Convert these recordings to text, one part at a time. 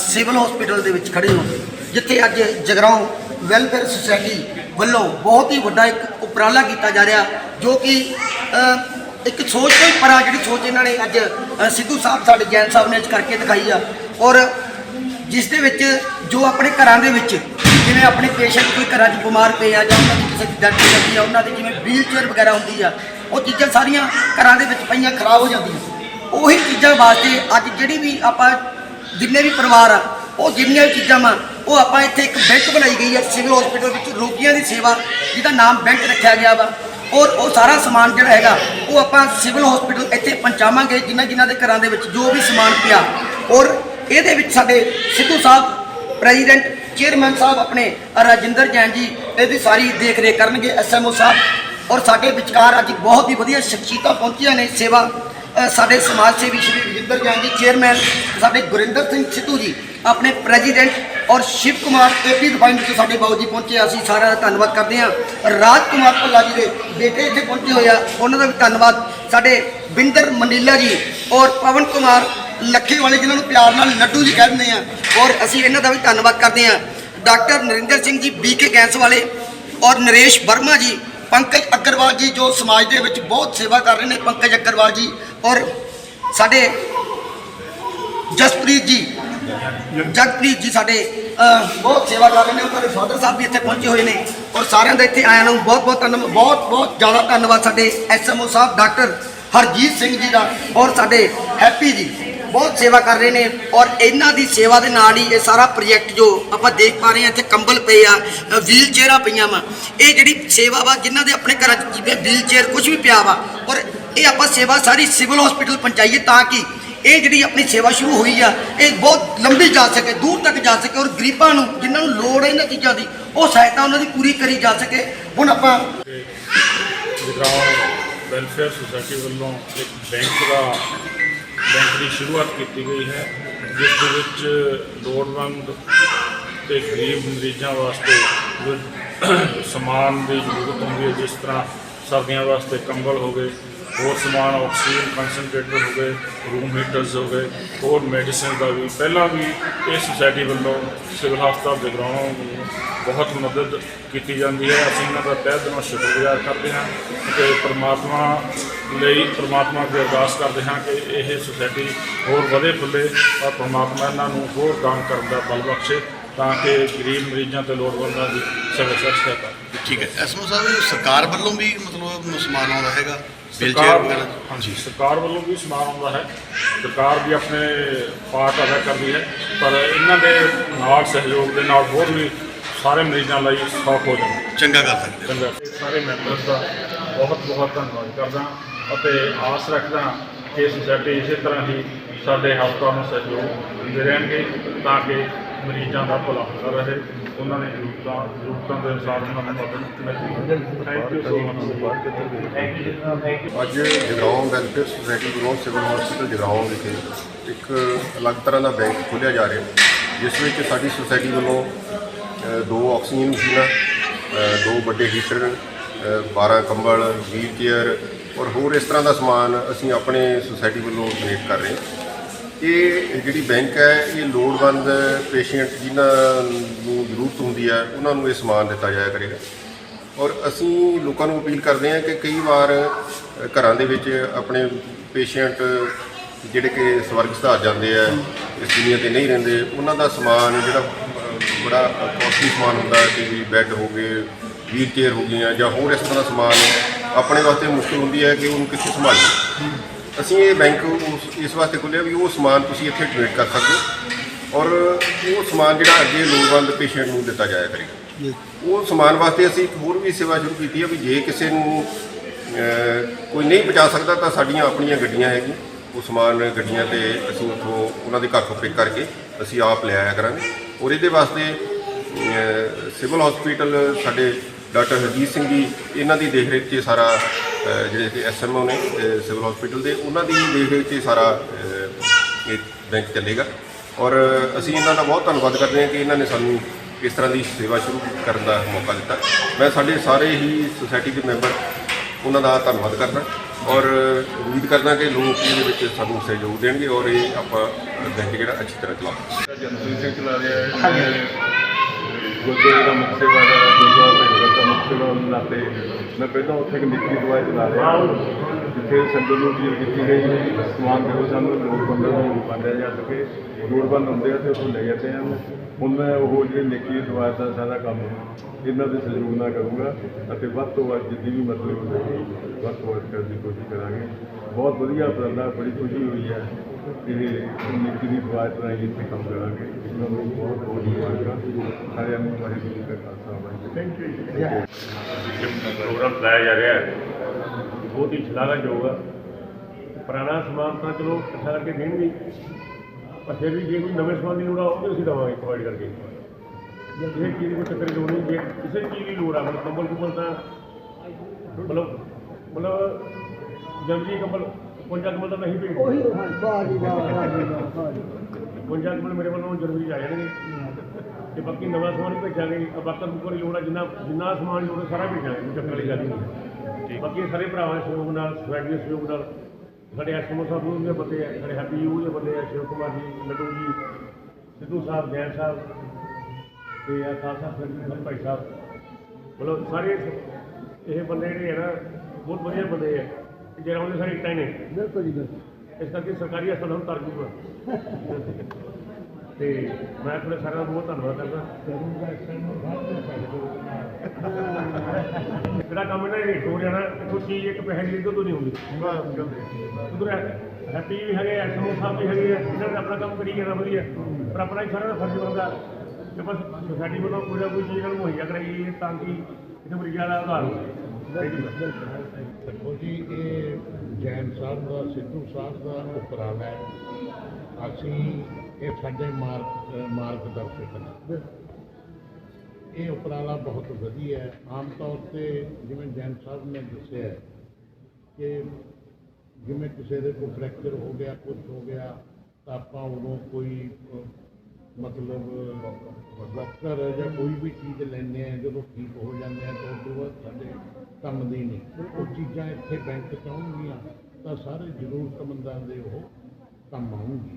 Civil hospital ਦੇ ਵਿੱਚ ਖੜੇ ਹੋ। ਜਿੱਥੇ ਅੱਜ ਜਗਰਾਉਂ ਵੈਲਫੇਅਰ ਸੁਸਾਇਟੀ ਵੱਲੋਂ ਬਹੁਤ ਹੀ ਵੱਡਾ ਇੱਕ ਉਪਰਾਲਾ ਕੀਤਾ ਜਾ ਰਿਹਾ, ਜੋ ਕਿ ਇੱਕ ਸੋਚ ਤੋਂ ਹੀ ਪਰਾਂ ਜਿਹੜੀ ਸੋਚ ਇਹਨਾਂ ਨੇ ਅੱਜ ਸਿੱਧੂ ਸਾਹਿਬ, ਸਾਡੇ ਜੈਨ ਸਾਹਿਬ ਨੇ ਅੱਜ ਕਰਕੇ ਦਿਖਾਈ ਆ। ਔਰ ਜਿਸ ਦੇ ਵਿੱਚ ਜੋ ਆਪਣੇ ਘਰਾਂ ਦੇ ਵਿੱਚ, ਜਿਵੇਂ ਆਪਣੇ ਪੇਸ਼ੈਂਟ ਕੋਈ ਘਰਾਂ 'ਚ ਬਿਮਾਰ ਪਏ ਆ ਜਾਂ ਉਹਨਾਂ ਦੀ ਕਿਸੇ ਦੀ ਡੈਥ ਹੋ ਆ, ਉਹਨਾਂ ਦੀ ਜਿਵੇਂ ਵੀਲ ਚੇਅਰ ਵਗੈਰਾ ਹੁੰਦੀ ਆ, ਉਹ ਚੀਜ਼ਾਂ ਸਾਰੀਆਂ ਘਰਾਂ ਦੇ ਵਿੱਚ ਪਈਆਂ, ਖਰਾਬ ਹੋ ਜਾਂਦੀਆਂ। ਉਹੀ ਚੀਜ਼ਾਂ ਵਾਸਤੇ ਅੱਜ ਜਿਹੜੀ ਵੀ ਆਪਾਂ ਜਿੰਨੇ ਵੀ ਪਰਿਵਾਰ ਆ, ਉਹ ਜਿੰਨੀਆਂ ਵੀ ਚੀਜ਼ਾਂ ਵਾ, ਉਹ ਆਪਾਂ ਇੱਥੇ ਇੱਕ ਬੈਂਕ ਬਣਾਈ ਗਈ ਹੈ ਸਿਵਲ ਹਸਪੀਟਲ ਵਿੱਚ ਰੋਗੀਆਂ ਦੀ ਸੇਵਾ, ਜਿਹਦਾ ਨਾਮ ਬੈਂਕ ਰੱਖਿਆ ਗਿਆ ਵਾ। ਔਰ ਉਹ ਸਾਰਾ ਸਮਾਨ ਜਿਹੜਾ ਹੈਗਾ, ਉਹ ਆਪਾਂ ਸਿਵਲ ਹਸਪੀਟਲ ਇੱਥੇ ਪਹੁੰਚਾਵਾਂਗੇ ਜਿਨ੍ਹਾਂ ਜਿਨ੍ਹਾਂ ਦੇ ਘਰਾਂ ਦੇ ਵਿੱਚ ਜੋ ਵੀ ਸਮਾਨ ਪਿਆ। ਔਰ ਇਹਦੇ ਵਿੱਚ ਸਾਡੇ ਸਿੱਧੂ ਸਾਹਿਬ ਪ੍ਰੈਜ਼ੀਡੈਂਟ ਚੇਅਰਮੈਨ ਸਾਹਿਬ ਆਪਣੇ ਰਾਜਿੰਦਰ ਜੈਨ ਜੀ, ਇਹਦੀ ਸਾਰੀ ਦੇਖ ਰੇਖ ਕਰਨਗੇ ਐਸਐਮਓ ਸਾਹਿਬ। ਔਰ ਸਾਡੇ ਵਿਚਕਾਰ ਅੱਜ ਬਹੁਤ ਹੀ ਵਧੀਆ ਸ਼ਖਸੀਅਤਾਂ ਪਹੁੰਚੀਆਂ ਨੇ ਸੇਵਾ। ਸਾਡੇ ਸਮਾਜ ਸੇਵੀ ਸ਼੍ਰੀ ਰਜਿੰਦਰ ਜੈਨ ਜੀ ਚੇਅਰਮੈਨ ਸਾਡੇ ਗੁਰਿੰਦਰ ਸਿੰਘ ਸਿੱਧੂ ਜੀ, ਆਪਣੇ ਪ੍ਰੈਜ਼ੀਡੈਂਟ ਔਰ ਸ਼ਿਵ ਕੁਮਾਰ ਏਪੀ ਰਿਫਾਈਨਡ ਵਿੱਚ ਸਾਡੇ ਬਾਊ ਜੀ ਪਹੁੰਚੇ ਅਸੀਂ ਸਾਰਿਆਂ ਦਾ ਧੰਨਵਾਦ ਕਰਦੇ ਹਾਂ। ਰਾਜ ਕੁਮਾਰ ਭੱਲਾ ਜੀ ਦੇ ਬੇਟੇ ਇੱਥੇ ਪਹੁੰਚੇ ਹੋਏ ਆ। ਉਹਨਾਂ ਦਾ ਵੀ ਧੰਨਵਾਦ। ਸਾਡੇ ਬਿੰਦਰ ਮੰਡੀਲਾ ਜੀ ਔਰ ਪਵਨ ਕੁਮਾਰ ਲੱਖੇ ਵਾਲੇ ਜਿਨ੍ਹਾਂ ਨੂੰ ਪਿਆਰ ਨਾਲ ਲੱਡੂ ਜੀ ਕਹਿੰਦੇ ਆ। ਔਰ ਅਸੀਂ ਇਹਨਾਂ ਦਾ ਵੀ ਧੰਨਵਾਦ ਕਰਦੇ ਹਾਂ। Doctor Narendra Singh ji BK gas ਵਾਲੇ ਔਰ ਨਰੇਸ਼ ਵਰਮਾ ਜੀ ਪੰਕਜ ਅਗਰਵਾਲ ਜੀ ਜੋ ਸਮਾਜ ਦੇ ਵਿੱਚ ਬਹੁਤ ਸੇਵਾ ਕਰ ਰਹੇ ਨੇ, ਪੰਕਜ ਅਗਰਵਾਲ ਜੀ ਔਰ ਸਾਡੇ ਜਸਪ੍ਰੀਤ ਜੀ, ਜਗਪ੍ਰੀਤ ਜੀ ਸਾਡੇ ਬਹੁਤ ਸੇਵਾ ਕਰ ਰਹੇ ਨੇ ਉਹਨਾਂ ਦੇ ਫਾਦਰ ਸਾਹਿਬ ਵੀ ਇੱਥੇ ਪਹੁੰਚੇ ਹੋਏ ਨੇ ਔਰ ਸਾਰਿਆਂ ਦਾ ਇੱਥੇ ਆਇਆਂ ਨੂੰ ਬਹੁਤ ਬਹੁਤ ਧੰਨਵਾਦ, ਬਹੁਤ ਬਹੁਤ ਜ਼ਿਆਦਾ ਧੰਨਵਾਦ ਸਾਡੇ ਐਸਐਮਓ ਸਾਹਿਬ, ਡਾਕਟਰ ਹਰਜੀਤ ਸਿੰਘ ਜੀ ਦਾ ਔਰ ਸਾਡੇ ਹੈਪੀ ਜੀ। ਬਹੁਤ ਸੇਵਾ ਕਰ ਰਹੇ ਨੇ ਔਰ ਇਹਨਾਂ ਦੀ ਸੇਵਾ ਦੇ ਨਾਲ ਹੀ ਇਹ ਸਾਰਾ ਪ੍ਰੋਜੈਕਟ ਜੋ ਆਪਾਂ ਦੇਖ ਪਾ ਰਹੇ ਹਾਂ, ਇੱਥੇ ਕੰਬਲ ਪਏ ਆ ਵੀਲ ਚੇਅਰਾਂ ਪਈਆਂ ਵਾ। ਇਹ ਜਿਹੜੀ ਸੇਵਾ ਵਾ, ਜਿਨ੍ਹਾਂ ਦੇ ਆਪਣੇ ਘਰਾਂ 'ਚ ਜਿਵੇਂ ਵੀਲ ਚੇਅਰ ਕੁਝ ਵੀ ਪਿਆ ਵਾ, ਔਰ ਇਹ ਆਪਾਂ ਸੇਵਾ ਸਾਰੀ ਸਿਵਲ ਹਸਪੀਟਲ ਪਹੁੰਚਾਈਏ ਤਾਂ ਕਿ ਇਹ ਜਿਹੜੀ ਆਪਣੀ ਸੇਵਾ ਸ਼ੁਰੂ ਹੋਈ ਆ, ਇਹ ਬਹੁਤ ਲੰਬੀ ਜਾ ਸਕੇ, ਦੂਰ ਤੱਕ ਜਾ ਸਕੇ ਔਰ ਗਰੀਬਾਂ ਨੂੰ, ਜਿਨ੍ਹਾਂ ਨੂੰ ਲੋੜ ਹੈ ਇਹਨਾਂ ਚੀਜ਼ਾਂ ਦੀ, ਉਹ ਸਹਾਇਤਾ ਉਹਨਾਂ ਦੀ ਪੂਰੀ ਕਰੀ ਜਾ ਸਕੇ। ਹੁਣ ਆਪਾਂ ਵੈਲਫੇਅਰ ਸੁਸਾਇਟੀ ਵੱਲੋਂ ਇੱਕ ਬੈਂਕ ਦਾ ਬੈਂਕ ਦੀ ਸ਼ੁਰੂਆਤ ਕੀਤੀ ਗਈ ਹੈ, ਜਿਸ ਦੇ ਵਿੱਚ ਲੋੜਵੰਦ ਤੇ ਗਰੀਬ ਮਰੀਜ਼ਾਂ ਵਾਸਤੇ ਸਮਾਨ ਦੀ ਜ਼ਰੂਰਤ ਹੁੰਦੀ ਹੈ, ਜਿਸ ਤਰ੍ਹਾਂ ਸਰਦੀਆਂ ਵਾਸਤੇ ਕੰਬਲ ਹੋ ਗਏ, ਹੋਰ ਸਮਾਨ ਆਕਸੀਜਨ ਕੰਸਨਟ੍ਰੇਟਰ ਹੋ ਗਏ ਰੂਮ ਹੀਟਰਸ ਹੋ ਗਏ, ਹੋਰ ਮੈਡੀਸਿਨ ਦਾ ਵੀ, ਪਹਿਲਾਂ ਵੀ ਇਹ ਸੁਸਾਇਟੀ ਵੱਲੋਂ ਸਿਵਲ ਹਸਪਤਾਲ ਜਗਰਾਉਂ ਨੂੰ ਬਹੁਤ ਮਦਦ ਕੀਤੀ ਜਾਂਦੀ ਹੈ। ਅਸੀਂ ਇਹਨਾਂ ਦਾ ਤਹਿ ਦਿਲੋਂ ਸ਼ੁਕਰਗੁਜ਼ਾਰ ਕਰਦੇ ਹਾਂ ਕਿ ਪ੍ਰਮਾਤਮਾ ਲਈ ਪ੍ਰਮਾਤਮਾ ਅੱਗੇ ਅਰਦਾਸ ਕਰਦੇ ਹਾਂ ਕਿ ਇਹ ਸੁਸਾਇਟੀ ਹੋਰ ਵਧੇ ਫੁੱਲੇ ਔਰ ਪ੍ਰਮਾਤਮਾ ਇਹਨਾਂ ਨੂੰ ਹੋਰ ਦਾਨ ਕਰਨ ਦਾ ਬਲ ਬਖਸ਼ੇ ਤਾਂ ਕਿ ਗਰੀਬ ਮਰੀਜ਼ਾਂ ਤੇ ਲੋੜਵੰਦਾਂ ਦੀ ਸਹਾਇਤਾ ਸਹਾਇਤਾ ਠੀਕ ਹੈ। ਐਸਐਮਓ ਸਾਹਿਬ ਸਰਕਾਰ ਵੱਲੋਂ ਵੀ ਮਤਲਬ ਸਮਾਨ ਆਉਂਦਾ ਹੈਗਾ? ਸਰਕਾਰ ਹਾਂਜੀ ਸਰਕਾਰ ਵੱਲੋਂ ਵੀ ਸਮਾਨ ਆਉਂਦਾ ਹੈ। ਸਰਕਾਰ ਵੀ ਆਪਣੇ ਪਾਰਟ ਅਦਾ ਕਰਦੀ ਹੈ। ਪਰ ਇਹਨਾਂ ਦੇ ਨਾਲ ਸਹਿਯੋਗ ਦੇ ਨਾਲ ਹੋਰ ਵੀ ਸਾਰੇ ਮਰੀਜ਼ਾਂ ਲਈ ਸੌਖ ਹੋ। ਜਾਂਦਾ ਚੰਗਾ ਕਰ ਸਕਦੇ ਚੰਗਾ। ਸਾਰੇ ਮੈਂਬਰਸ ਦਾ ਬਹੁਤ ਬਹੁਤ ਧੰਨਵਾਦ ਕਰਦਾ ਅਤੇ ਆਸ ਰੱਖਦਾ ਕਿ ਸੁਸਾਇਟੀ ਇਸੇ ਤਰ੍ਹਾਂ ਹੀ ਸਾਡੇ ਹਸਪਤਾਲ ਨੂੰ ਸਹਿਯੋਗ ਦਿੰਦੇ ਰਹਿਣਗੇ ਤਾਂ ਕਿ ਮਰੀਜ਼ਾਂ ਦਾ ਭਲਾ ਹੁੰਦਾ ਰਹੇ। ਉਹਨਾਂ ਦੀ ਜ਼ਰੂਰਤਾਂ ਜ਼ਰੂਰਤਾਂ ਦੇ ਅਨੁਸਾਰ ਉਹਨਾਂ ਨੂੰ ਮਦਦ ਮਿਲਦੀ ਥੈਂਕ ਯੂ ਸੋ ਮਚ ਅੱਜ ਜਗਰਾਉਂ ਵੈਲਫੇਅਰ ਸੁਸਾਇਟੀ ਵੱਲੋਂ ਸਿਵਲ ਹਸਪੀਟਲ ਜਗਰਾਉਂ ਵਿਖੇ ਇੱਕ ਅਲੱਗ ਤਰ੍ਹਾਂ ਦਾ ਬੈਂਕ ਖੋਲ੍ਹਿਆ ਜਾ ਰਿਹਾ ਜਿਸ ਵਿੱਚ ਸਾਡੀ ਸੁਸਾਇਟੀ ਵੱਲੋਂ ਦੋ ਆਕਸੀਜਨ ਮਸ਼ੀਨਾਂ ਦੋ ਵੱਡੇ ਹੀਟਰ ਅ, 12 ਕੰਬਲ ਵੀਲ ਚੇਅਰ ਔਰ ਹੋਰ ਇਸ ਤਰ੍ਹਾਂ ਦਾ ਸਮਾਨ ਅਸੀਂ ਆਪਣੇ ਸੁਸਾਇਟੀ ਵੱਲੋਂ ਡੋਨੇਟ ਕਰ ਰਹੇ ਹਾਂ। ਇਹ ਜਿਹੜੀ ਬੈਂਕ ਹੈ ਇਹ ਲੋੜਵੰਦ ਪੇਸ਼ੈਂਟ ਜਿਨ੍ਹਾਂ ਨੂੰ ਜ਼ਰੂਰਤ ਹੁੰਦੀ ਹੈ ਉਹਨਾਂ ਨੂੰ ਇਹ ਸਮਾਨ ਦਿੱਤਾ ਜਾਇਆ ਕਰੇਗਾ। ਔਰ ਅਸੀਂ ਲੋਕਾਂ ਨੂੰ ਅਪੀਲ ਕਰਦੇ ਹਾਂ ਕਿ ਕਈ ਵਾਰ ਘਰਾਂ ਦੇ ਵਿੱਚ ਆਪਣੇ ਪੇਸ਼ੈਂਟ ਜਿਹੜੇ ਕਿ ਸਵਰਗ ਸਿਧਾਰ ਜਾਂਦੇ ਆ ਇਸ ਦੁਨੀਆ ਤੇ ਨਹੀਂ ਰਹਿੰਦੇ ਉਹਨਾਂ ਦਾ ਸਮਾਨ ਜਿਹੜਾ ਬੜਾ ਕਾਸਟਲੀ ਸਮਾਨ ਹੁੰਦਾ ਕਿ ਬੈੱਡ ਹੋ ਗਏ ਵੀਲ ਚੇਅਰ ਹੋ ਗਈਆਂ ਜਾਂ ਹੋਰ ਇਸ ਤਰ੍ਹਾਂ ਦਾ ਸਮਾਨ ਆਪਣੇ ਵਾਸਤੇ ਮੁਸ਼ਕਲ ਹੁੰਦੀ ਹੈ ਕਿ ਉਹਨੂੰ ਕਿੱਥੇ ਸੰਭਾਲੀਏ। ਅਸੀਂ ਇਹ ਬੈਂਕ ਇਸ ਵਾਸਤੇ ਖੋਲ੍ਹਿਆ ਵੀ ਉਹ ਸਮਾਨ ਤੁਸੀਂ ਇੱਥੇ ਡੋਨੇਟ ਕਰ ਸਕਦੇ ਹੋ ਔਰ ਉਹ ਸਮਾਨ ਜਿਹੜਾ ਅੱਗੇ ਲੋੜਵੰਦ ਪੇਸ਼ੈਂਟ ਨੂੰ ਦਿੱਤਾ ਜਾਇਆ ਕਰੇਗਾ ਉਹ ਸਮਾਨ ਵਾਸਤੇ ਅਸੀਂ ਇੱਕ ਹੋਰ ਵੀ ਸੇਵਾ ਸ਼ੁਰੂ ਕੀਤੀ ਹੈ ਵੀ ਜੇ ਕਿਸੇ ਨੂੰ ਕੋਈ ਨਹੀਂ ਪਹੁੰਚਾ ਸਕਦਾ ਤਾਂ ਸਾਡੀਆਂ ਆਪਣੀਆਂ ਗੱਡੀਆਂ ਹੈਗੀਆਂ। ਉਹ ਸਮਾਨ ਗੱਡੀਆਂ ਤੇ ਅਸੀਂ ਉੱਥੋਂ ਉਹਨਾਂ ਦੇ ਘਰ ਤੋਂ ਪਿਕ ਕਰਕੇ ਅਸੀਂ ਆਪ ਲੈ ਆਇਆ ਕਰਾਂਗੇ। ਔਰ ਇਹਦੇ ਵਾਸਤੇ ਸਿਵਲ ਹਸਪੀਟਲ ਸਾਡੇ ਡਾਕਟਰ ਹਰਜੀਤ ਸਿੰਘ ਜੀ ਇਹਨਾਂ ਦੀ ਦੇਖ ਰੇਖ 'ਚ ਸਾਰਾ ਅਹ, ਜਿਹੜੇ ਕਿ ਐਸਐਮਓ ਨੇ ਸਿਵਲ ਹਸਪੀਟਲ ਦੇ ਉਹਨਾਂ ਦੀ ਦੇਖ ਰੇਖ 'ਚ ਸਾਰਾ ਇਹ ਬੈਂਕ ਚੱਲੇਗਾ। ਔਰ ਅਸੀਂ ਇਹਨਾਂ ਦਾ ਬਹੁਤ ਧੰਨਵਾਦ ਕਰਦੇ ਹਾਂ ਕਿ ਇਹਨਾਂ ਨੇ ਸਾਨੂੰ ਇਸ ਤਰ੍ਹਾਂ ਦੀ ਸੇਵਾ ਸ਼ੁਰੂ ਕਰਨ ਦਾ ਮੌਕਾ ਦਿੱਤਾ। ਮੈਂ ਸਾਡੇ ਸਾਰੇ ਹੀ ਸੁਸਾਇਟੀ ਦੇ ਮੈਂਬਰ ਉਹਨਾਂ ਦਾ ਧੰਨਵਾਦ ਕਰਦਾ। ਔਰ ਉਮੀਦ ਕਰਦਾ ਕਿ ਲੋਕ ਇਹਦੇ ਵਿੱਚ ਸਾਨੂੰ ਸਹਿਯੋਗ ਦੇਣਗੇ ਔਰ ਇਹ ਆਪਾਂ ਬੈਂਕ ਜਿਹੜਾ ਅੱਛੀ ਤਰ੍ਹਾਂ ਚਲਾਵਾਂਗੇ ਜਨਰਲ ਸਿੰਘ ਚਲਾ ਰਿਹਾ ਹੈ ਮੈਂ ਗੁਰਦੁਆਰੇ ਦਾ ਮੁੱਖ ਸੇਵਾਦਾਰ ਗੁਰਦੁਆਰਾ ਭੇਟਗੜ ਸੇਵਾ ਦੇ ਨਾਤੇ ਮੈਂ ਪਹਿਲਾਂ ਉੱਥੇ ਇੱਕ ਨਿੱਕੀ ਦਵਾਈ ਚਲਾ ਰਿਹਾ ਜਿੱਥੇ ਸੰਗਤ ਨੂੰ ਅਪੀਲ ਕੀਤੀ ਗਈ ਸਮਾਨ ਦਿਓ ਸਾਨੂੰ, ਲੋੜਵੰਦਾਂ ਨੂੰ ਵੰਡਿਆ ਜਾ ਸਕੇ ਲੋੜਵੰਦ ਹੁੰਦੇ ਆ ਤੇ ਉੱਥੋਂ ਲੈ ਜਾਂਦੇ ਹਨ ਹੁਣ ਮੈਂ ਉਹ ਜਿਹੜੀ ਨਿੱਕੀ ਦਵਾਈ ਦਾ ਸਾਰਾ ਕੰਮ ਇਹਨਾਂ ਦੇ ਸਹਿਯੋਗ ਨਾਲ ਕਰੂੰਗਾ ਅਤੇ ਵੱਧ ਤੋਂ ਵੱਧ ਜਿੰਨੀ ਵੀ ਮਤਲਬ ਹੋਵੇਗੀ ਵੱਧ ਤੋਂ ਵੱਧ ਕਰਨ ਦੀ ਕੋਸ਼ਿਸ਼ ਕਰਾਂਗੇ। ਬਹੁਤ ਵਧੀਆ ਉਪਰਾਲਾ, ਬੜੀ ਖੁਸ਼ੀ ਹੋਈ ਹੈ ਇਹ ਨਿੱਕੀ ਦੀ ਦਵਾਈ ਰਾਹੀਂ ਇੱਥੇ ਕੰਮ ਕਰਾਂਗੇ। ਇਹਨਾਂ ਨੂੰ ਬਹੁਤ ਬਹੁਤ ਮੁਬਾਰਕਾਂ। ਸਾਰਿਆਂ ਨੂੰ ਵਾਹਿਗੁਰੂ ਜੀ ਕਾ ਥੈਂਕ ਯੂ ਪ੍ਰੋਗਰਾਮ ਚਲਾਇਆ ਜਾ ਰਿਹਾ ਹੈ ਬਹੁਤ ਹੀ ਸ਼ਲਾਘਾਯੋਗ ਆ। ਪੁਰਾਣਾ ਸਮਾਨ ਤਾਂ ਚਲੋ ਇਕੱਠਾ ਕਰਕੇ ਦੇਣਗੇ। ਪਰ ਫਿਰ ਵੀ ਜੇ ਕੋਈ ਨਵੇਂ ਸਮਾਨ ਦੀ ਲੋੜ ਆ ਉਹ ਵੀ ਅਸੀਂ ਦੇਵਾਂਗੇ ਪ੍ਰੋਵਾਈਡ ਕਰਕੇ। ਜੇ ਕਿਸੇ ਚੀਜ਼ ਦੀ ਕੋਈ ਚੱਕਰ ਲੋੜ ਨਹੀਂ। ਜੇ ਕਿਸੇ ਚੀਜ਼ ਦੀ ਲੋੜ ਆ ਮਤਲਬ ਕੰਬਲ ਕੁੰਬਲ ਤਾਂ ਮਤਲਬ ਮਤਲਬ ਜਲਦੀ ਕੰਬਲ ਪੰਜਾ ਕੰਬਲ ਤਾਂ ਨਹੀਂ ਭੇਜਦੇ ਉਹੀ ਹਾਂ ਵਾਹ ਜੀ ਵਾਹ ਵਾਹ ਜੀ ਵਾਹ ਵਾਹ ਜੀ ਵਾਹ। ਪੰਜਾ ਕੰਬਲ ਮੇਰੇ ਵੱਲੋਂ ਜਰੂਰੀ ਆ ਜਾਣਗੇ। ਤੇ ਬਾਕੀ ਨਵਾਂ ਸਮਾਨ ਵੀ ਭੇਜਾਂਗੇ ਆ ਬਾਕੀ ਬੁੱਕਰ ਦੀ ਲੋੜ ਆ ਜਿੰਨਾ ਜਿੰਨਾ ਸਮਾਨ ਲੋੜ ਆ ਸਾਰਾ ਭੇਜਾਂਗੇ ਕੋਈ ਚੱਕਰ ਵਾਲੀ ਗੱਲ ਹੀ ਨਹੀਂ ਬਾਕੀ ਇਹ ਸਾਰੇ ਭਰਾਵਾਂ ਦੇ ਸਹਿਯੋਗ ਨਾਲ ਸਵੈਗ ਦੇ ਸਹਿਯੋਗ ਨਾਲ ਸਾਡੇ ਐਸਐਮਓ ਸਾਹਿਬ ਦੇ ਬੰਦੇ ਆ ਸਾਡੇ ਹੈਪੀ ਯੂ ਦੇ ਬੰਦੇ ਆ ਸ਼ਿਵ ਕੁਮਾਰ ਜੀ ਲੱਡੂ ਜੀ ਸਿੱਧੂ ਸਾਹਿਬ ਜੈਨ ਸਾਹਿਬ ਤੇ ਆ ਖਾਲਸਾ ਸਿੰਘ ਭਾਈ ਸਾਹਿਬ। ਮਤਲਬ ਸਾਰੇ ਇਹ ਬੰਦੇ ਜਿਹੜੇ ਆ ਨਾ ਬਹੁਤ ਵਧੀਆ ਬੰਦੇ ਆ। ਜਿਹੜਾ ਉਹਦੇ ਸਾਰੇ ਇੱਟਾਂ ਹੀ ਨੇ। ਬਿਲਕੁਲ ਜੀ ਬਿਲਕੁਲ। ਇਸ ਕਰਕੇ ਸਰਕਾਰੀ ਹਸਪਤਾਲ ਨੂੰ ਤਰ ਜੂਗਾ ਤੇ ਮੈਂ ਤੁਹਾਡੇ ਸਾਰਿਆਂ ਦਾ ਬਹੁਤ ਧੰਨਵਾਦ ਕਰਦਾ। ਜਿਹੜਾ ਕੰਮ ਇਹਨਾਂ ਨੇ ਹੋ ਜਾਣਾ ਇੱਥੋਂ ਚੀਜ਼ ਇੱਕ ਪੈਸੇ ਦੀ ਤੋਂ ਨਹੀਂ ਹੁੰਦੀ। ਉਧਰ ਹੈਪੀ ਵੀ ਹੈਗੇ ਐਸਐਮਓ ਸਾਹਿਬ ਵੀ ਹੈਗੇ ਆ, ਇਹਨਾਂ ਨੇ ਆਪਣਾ ਕੰਮ ਕਰੀ ਜਾਣਾ ਵਧੀਆ। ਪਰ ਆਪਣਾ ਹੀ ਸਾਰਿਆਂ ਦਾ ਫਰਜ਼ ਬਣਦਾ ਕਿ ਬਸ ਸੋਸਾਇਟੀ ਵੱਲੋਂ ਕੋਈ ਨਾ ਕੋਈ ਚੀਜ਼ ਇਹਨਾਂ ਨੂੰ ਮੁਹੱਈਆ ਕਰਾਈਏ ਤਾਂ ਕਿ ਇੱਥੇ ਮਰੀਜ਼ਾਂ ਦਾ ਆਧਾਰ ਹੋਵੇ। ਦੇਖੋ ਜੀ, ਇਹ ਜੈਨ ਸਾਹਿਬ ਦਾ, ਸਿੱਧੂ ਸਾਹਿਬ ਦਾ ਉਪਰਾਲਾ ਹੈ। ਅਸੀਂ ਇਹ ਸਾਡੇ ਮਾਰਗ ਮਾਰਗਦਰਸ਼ਕ ਨੇ ਇਹ ਉਪਰਾਲਾ ਬਹੁਤ ਵਧੀਆ ਹੈ। ਆਮ ਤੌਰ ਤੇ ਜਿਵੇਂ ਜੈਨ ਸਾਹਿਬ ਨੇ ਦੱਸਿਆ ਕਿ ਜਿਵੇਂ ਕਿਸੇ ਦੇ ਕੋਈ ਫ੍ਰੈਕਚਰ ਹੋ ਗਿਆ ਕੁਝ ਹੋ ਗਿਆ, ਤਾਂ ਆਪਾਂ ਉਦੋਂ ਕੋਈ ਮਤਲਬ, ਡਾਕਟਰ ਜਾਂ ਕੋਈ ਵੀ ਚੀਜ਼ ਲੈਂਦੇ ਆ ਜਦੋਂ ਠੀਕ ਹੋ ਜਾਂਦੇ ਆ ਤਾਂ ਉਸ ਤੋਂ ਬਾਅਦ ਸਾਡੇ ਕੰਮ ਦੀ ਨਹੀਂ। ਉਹ ਚੀਜ਼ਾਂ ਇੱਥੇ ਬੈਂਕ ਚ ਆਉਣਗੀਆਂ, ਤਾਂ ਸਾਰੇ ਜ਼ਰੂਰਤਮੰਦਾਂ ਦੇ ਉਹ ਕੰਮ ਆਉਣਗੀ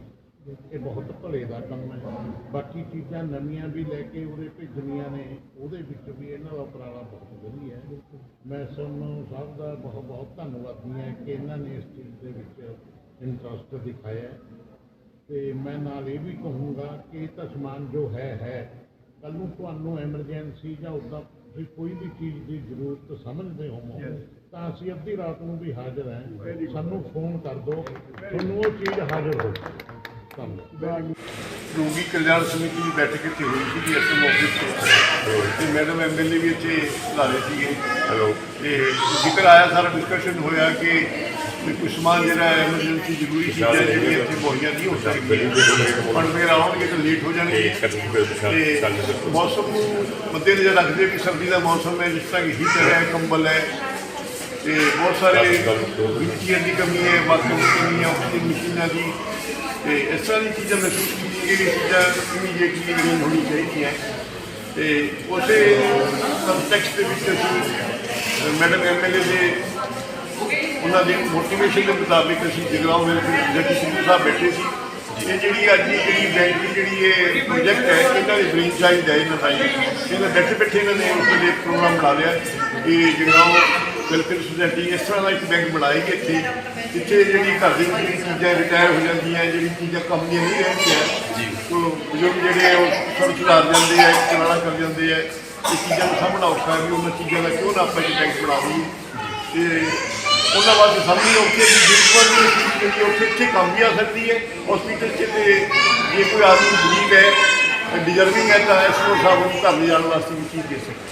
ਇਹ ਬਹੁਤ ਭਲੇ ਦਾ ਕੰਮ ਹੈ। ਬਾਕੀ ਚੀਜ਼ਾਂ ਨਵੀਆਂ ਵੀ ਲੈ ਕੇ ਉਰੇ ਭੇਜਣੀਆਂ ਨੇ ਉਹਦੇ ਵਿੱਚ ਵੀ ਇਹਨਾਂ ਦਾ ਉਪਰਾਲਾ ਬਹੁਤ ਵਧੀਆ ਹੈ। ਮੈਂ ਸੋਨੂੰ ਸਾਹਿਬ ਦਾ ਬਹੁਤ ਬਹੁਤ ਧੰਨਵਾਦੀ ਹਾਂ ਕਿ ਇਹਨਾਂ ਨੇ ਇਸ ਚੀਜ਼ ਦੇ ਵਿੱਚ ਇੰਟਰਸਟ ਦਿਖਾਇਆ ਤੇ ਮੈਂ ਨਾਲ ਇਹ ਵੀ ਕਹੂੰਗਾ ਕਿ ਇਹ ਤਾਂ ਸਮਾਨ ਜੋ ਹੈ ਹੈ। ਕੱਲ ਨੂੰ ਤੁਹਾਨੂੰ ਐਮਰਜੈਂਸੀ ਜਾਂ ਉੱਦਾਂ ਤੁਸੀਂ ਕੋਈ ਵੀ ਚੀਜ਼ ਦੀ ਜ਼ਰੂਰਤ ਸਮਝਦੇ ਹੋਵੋ ਤਾਂ ਅਸੀਂ ਅੱਧੀ ਰਾਤ ਨੂੰ ਵੀ ਹਾਜ਼ਰ ਹਾਂ। ਸਾਨੂੰ ਫੋਨ ਕਰ ਦਿਓ। ਤੁਹਾਨੂੰ ਉਹ ਚੀਜ਼ ਹਾਜ਼ਰ ਹੋ ਰੋਗੀ ਕਲਿਆਣ ਸਮਿਤੀ ਦੀ ਬੈਠਕ ਇੱਥੇ ਹੋਈ ਸੀ ਜੀ ਐਸਐਮ ਆਫਿਸ 'ਚ ਤੇ ਮੈਡਮ ਐਮਐਲਏ ਵੀ ਇੱਥੇ ਬੁਲਾਏ ਸੀਗੇ। ਹੈਲੋ ਤੇ ਜ਼ਿਕਰ ਆਇਆ ਸਾਰਾ ਡਿਸਕਸ਼ਨ ਹੋਇਆ ਕਿ ਕੁਝ ਸਮਾਨ ਜਿਹੜਾ ਐਮਰਜੈਂਸੀ ਜ਼ਰੂਰੀ ਚੀਜ਼ਾਂ ਜਿਹੜੀਆਂ ਇੱਥੇ ਮੁਹੱਈਆ ਨਹੀਂ ਹੋ ਸਕਦੀਆਂ ਪਰ ਮੇਰ ਆਉਣਗੇ ਤਾਂ ਲੇਟ ਹੋ ਜਾਣਗੇ। ਤੇ ਮੌਸਮ ਨੂੰ ਮੱਦੇਨਜ਼ਰ ਰੱਖਦੇ ਵੀ ਸਰਦੀ ਦਾ ਮੌਸਮ ਹੈ ਜਿਸ ਤਰ੍ਹਾਂ ਕਿ ਹੀਟਰ ਹੈ ਕੰਬਲ ਹੈ ਤੇ ਬਹੁਤ ਸਾਰੇ ਵੀਲਚੇਅਰ ਦੀ ਕਮੀ ਹੈ, ਬਾਥਰੂਮ ਦੀ ਕਮੀ ਹੈ ਆਕਸੀਜਨ ਮਸ਼ੀਨਾਂ ਦੀ। ਤੇ ਇਸ ਤਰ੍ਹਾਂ ਦੀ ਚੀਜ਼ਾਂ ਮਹਿਸੂਸ ਕੀਤੀ ਕਿ ਚੀਜ਼ਾਂ ਇਮੀਡੀਏਟਲੀ ਨਹੀਂ ਹੋਣੀ ਚਾਹੀਦੀਆਂ ਤੇ ਉਸੇ ਕੰਟੈਕਸਟ ਦੇ ਵਿੱਚ ਅਸੀਂ ਮੈਡਮ ਐਮਐਲਏ ਦੇ ਉਹਨਾਂ ਦੇ ਮੋਟੀਵੇਸ਼ਨ ਦੇ ਮੁਤਾਬਿਕ ਅਸੀਂ ਜਗਰਾਉਂ ਵਿੱਚ ਜੱਜੀ ਸਿੱਧੂ ਸਾਹਿਬ ਬੈਠੇ ਸੀ। ਇਹ ਜਿਹੜੀ ਅੱਜ ਦੀ ਜਿਹੜੀ ਬੈਂਕ ਦੀ ਜਿਹੜੀ ਇਹ ਪ੍ਰੋਜੈਕਟ ਹੈ, ਇਹਨਾਂ ਦੇ ਬ੍ਰੇਨ ਚਾਈਲਡ ਹੈ, ਇਹਨਾਂ ਦਾ ਇਹਨਾਂ ਬੈਠੇ ਬੈਠੇ ਇਹਨਾਂ ਨੇ ਉਸ ਦੇ ਪ੍ਰੋਗਰਾਮ ਬਣਾ ਲਿਆ ਕਿ ਜਗਰਾਉਂ ਵੈਲਫੇਅਰ ਸੁਸਾਇਟੀ ਇਸ ਤਰ੍ਹਾਂ ਦਾ ਇੱਕ ਬੈਂਕ ਬਣਾਏਗੀ ਇੱਥੇ ਜਿੱਥੇ ਜਿਹੜੀ ਘਰ ਦੀ ਚੀਜ਼ਾਂ ਰਿਟਾਇਰ ਹੋ ਜਾਂਦੀਆਂ ਜਿਹੜੀ ਚੀਜ਼ਾਂ ਕੰਮ ਦੀਆਂ ਨਹੀਂ ਰਹਿੰਦੀਆਂ ਜੀ। ਉਹ ਬਜ਼ੁਰਗ ਜਿਹੜੇ ਉਹ ਸਰ ਸੁਧਾਰ ਜਾਂਦੇ ਆ ਚਲਾਣਾ ਕਰ ਜਾਂਦੇ ਆ। ਇਹ ਚੀਜ਼ਾਂ ਨੂੰ ਸਾਹਮਣਾ ਔਖਾ ਵੀ ਉਹਨਾਂ ਚੀਜ਼ਾਂ ਦਾ ਕਿਉਂ ਨਾ ਆਪਾਂ ਇੱਕ ਬੈਂਕ ਬਣਾ ਲਈਏ। ਤੇ ਉਹਨਾਂ ਵਾਸਤੇ ਸਮਝੀ ਔਖੀ ਵੀ ਇਹ ਚੀਜ਼ ਜਿਹੜੀ ਉੱਥੇ ਇੱਥੇ ਕੰਮ ਵੀ ਆ ਸਕਦੀ ਹੈ ਹਸਪੀਟਲ 'ਚ ਤੇ ਜੇ ਕੋਈ ਆਦਮੀ ਗਰੀਬ ਹੈ ਡਿਜ਼ਰਵਿੰਗ ਹੈ ਤਾਂ ਇਸ ਨੂੰ ਸਾਹਿਬ ਨੂੰ ਘਰ ਲਿਜਾਣ ਵਾਸਤੇ ਵੀ ਚੀਜ਼ ਦੇ ਸਕਦਾ